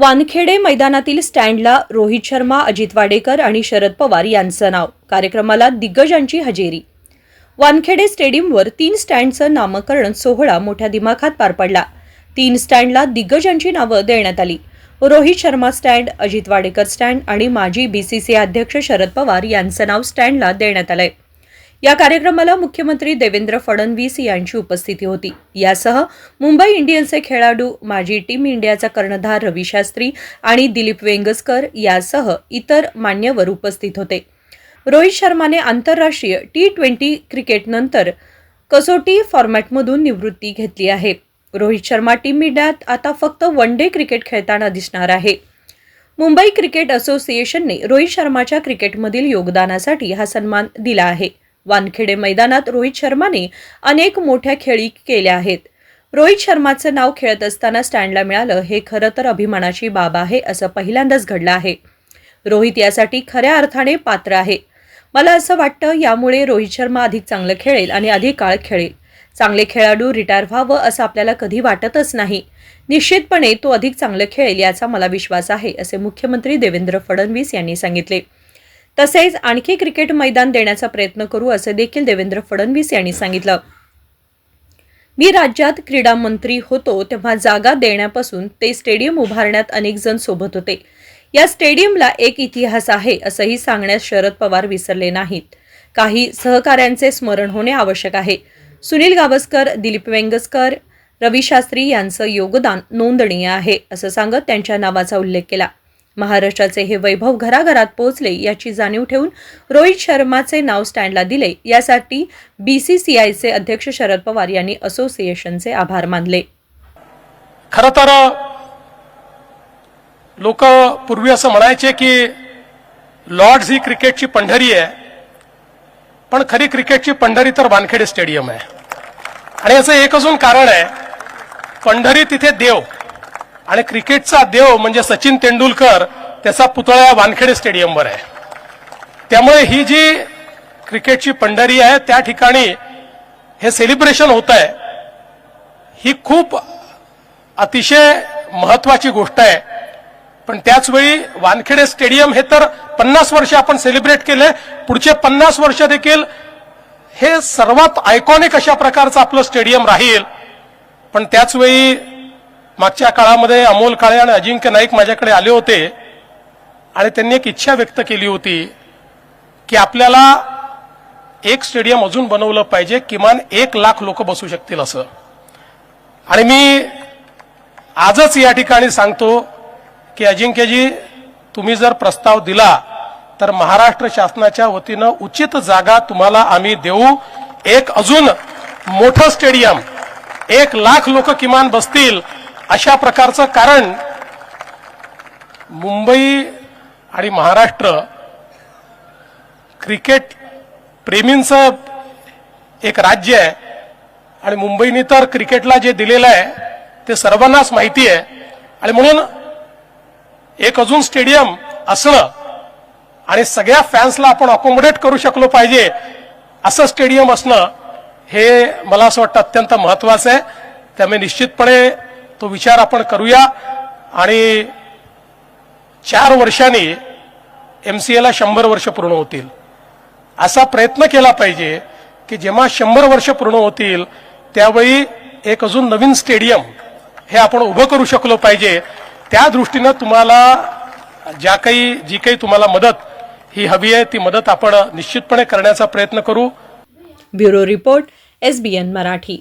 वानखेडे मैदानातील स्टँडला रोहित शर्मा अजित वाडेकर आणि शरद पवार यांचं नाव. कार्यक्रमाला दिग्गजांची हजेरी. वानखेडे स्टेडियमवर तीन स्टँडचं नामकरण सोहळा मोठ्या दिमाखात पार पडला. तीन स्टँडला दिग्गजांची नावं देण्यात आली. रोहित शर्मा स्टँड अजित वाडेकर स्टँड आणि माजी बीसीसीआय अध्यक्ष शरद पवार यांचं नाव स्टँडला देण्यात आलंय. या कार्यक्रमाला मुख्यमंत्री देवेंद्र फडणवीस यांची उपस्थिती होती. यासह मुंबई इंडियन्सचे खेळाडू माजी टीम इंडियाचा कर्णधार रवी शास्त्री आणि दिलीप वेंगसकर यासह इतर मान्यवर उपस्थित होते. रोहित शर्माने आंतरराष्ट्रीय टी ट्वेंटी क्रिकेटनंतर कसोटी फॉर्मॅटमधून निवृत्ती घेतली आहे. रोहित शर्मा टीम इंडियात आता फक्त वन डे क्रिकेट खेळताना दिसणार आहे. मुंबई क्रिकेट असोसिएशनने रोहित शर्माच्या क्रिकेटमधील योगदानासाठी हा सन्मान दिला आहे. वानखेडे मैदानात रोहित शर्माने अनेक मोठ्या खेळी केल्या आहेत. रोहित शर्माचं नाव खेळत असताना स्टँडला मिळालं हे खरं तर अभिमानाची बाब आहे असं पहिल्यांदाच घडलं आहे. रोहित यासाठी खऱ्या अर्थाने पात्र आहे. मला असं वाटतं यामुळे रोहित शर्मा अधिक चांगलं खेळेल आणि अधिक काळ खेळेल. चांगले खेळाडू रिटायर व्हावं असं आपल्याला कधी वाटतच नाही. निश्चितपणे तो अधिक चांगलं खेळेल याचा मला विश्वास आहे असे मुख्यमंत्री देवेंद्र फडणवीस यांनी सांगितले. तसेच आणखी क्रिकेट मैदान देण्याचा प्रयत्न करू असे देखील देवेंद्र फडणवीस यांनी सांगितलं. मी राज्यात क्रीडा मंत्री होतो तेव्हा जागा देण्यापासून ते स्टेडियम उभारण्यात अनेक जण सोबत होते. या स्टेडियमला एक इतिहास आहे असंही सांगण्यास शरद पवार विसरले नाहीत. काही सहकाऱ्यांचे स्मरण होणे आवश्यक आहे. सुनील गावस्कर दिलीप वेंगसकर रवी शास्त्री यांचं योगदान नोंदणीय आहे असं सांगत त्यांच्या नावाचा उल्लेख केला. महाराष्ट्राचे हे वैभव घराघरात पोहोचले याची जाणीव ठेवून रोहित शर्माचे नाव स्टँडला दिले. यासाठी बीसीसीआयचे अध्यक्ष शरद पवार यांनी असोसिएशनचे आभार मानले. खर तर लोक पूर्वी असं म्हणायचे की लॉर्ड्स ही क्रिकेटची पंढरी आहे पण खरी क्रिकेटची पंढरी तर वानखेडे स्टेडियम आहे. आणि याचं एक अजून कारण आहे पंढरी तिथे देव. आणि क्रिकेटचा देव म्हणजे सचिन तेंडुलकर त्याचा पुतळा वानखेडे स्टेडियमवर आहे. त्यामुळे ही जी क्रिकेटची पंढरी आहे त्या ठिकाणी हे सेलिब्रेशन होत आहे ही खूप अतिशय महत्वाची गोष्ट आहे. पण त्याचवेळी वानखेडे स्टेडियम हे तर पन्नास वर्ष आपण सेलिब्रेट केले पुढचे पन्नास वर्ष देखील हे सर्वात आयकॉनिक अशा प्रकारचं आपलं स्टेडियम राहील. पण त्याचवेळी मागच्या काळामध्ये अमोल काळे आणि अजिंक्य नाईक माझ्याकडे आले होते आणि त्यांनी एक इच्छा व्यक्त केली होती की आपल्याला एक स्टेडियम अजून बनवलं पाहिजे किमान एक लाख लोक बसू शकतील असं. आणि मी आजच या ठिकाणी सांगतो की अजिंक्यजी तुम्ही जर प्रस्ताव दिला तर महाराष्ट्र शासनाच्या वतीनं उचित जागा तुम्हाला आम्ही देऊ. एक अजून मोठं स्टेडियम एक लाख लोक किमान बसतील. अशा प्रकारचं कारण मुंबई आणि महाराष्ट्र क्रिकेट प्रेमींचं एक राज्य आहे. आणि मुंबईने तर क्रिकेटला जे दिलेलं आहे ते सर्वांनाच माहिती आहे. आणि म्हणून एक अजून स्टेडियम असणं आणि सगळ्या फॅन्सला आपण अकोमोडेट करू शकलो पाहिजे असं स्टेडियम असणं हे मला असं वाटतं अत्यंत महत्वाचं आहे. त्यामुळे निश्चितपणे तो विचार आपण करूया. आणि चार वर्षांनी एम सी एला शंभर वर्ष पूर्ण होतील. असा प्रयत्न केला पाहिजे की जेव्हा शंभर वर्ष पूर्ण होतील त्यावेळी एक अजून नवीन स्टेडियम हे आपण उभं करू शकलो पाहिजे. त्या दृष्टीनं तुम्हाला ज्या काही जी काही तुम्हाला मदत ही हवी आहे ती मदत आपण निश्चितपणे करण्याचा प्रयत्न करू. Bureau report SBN Marathi.